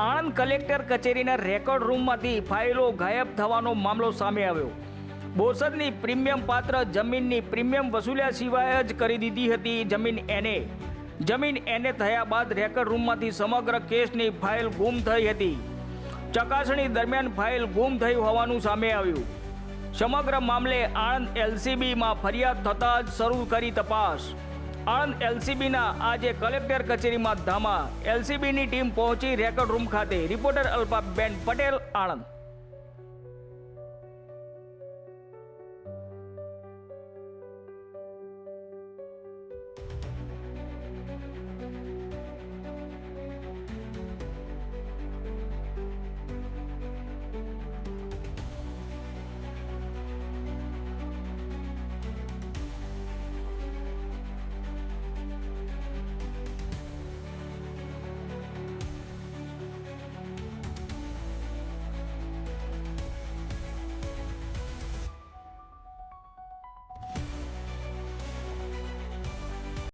Anand collector કચેરીના record રૂમમાંથી ફાઇલો ગાયબ થવાનો મામલો સામે આવ્યો. બોરસદની પ્રીમિયમ પાત્ર જમીનની પ્રીમિયમ વસૂલ્યા સિવાય જ કરી દીધી હતી જમીન એને જમીન એને થયા બાદ રેકોર્ડ રૂમમાંથી સમગ્ર કેસની ફાઇલ ગુમ થઈ હતી. ચકાસણી દરમિયાન ફાઇલ ગુમ થઈ હોવાનું સામે આવ્યું. સમગ્ર મામલે આણંદ એલસીબીમાં ફરિયાદ થતાં જ શરૂ કરી તપાસ. આણંદ એલસીબીના આજે કલેક્ટર કચેરીમાં ધામા. એલસીબીની ટીમ પહોંચી રેકોર્ડ રૂમ ખાતે. રિપોર્ટર અલ્પાબેન પટેલ, આણંદ.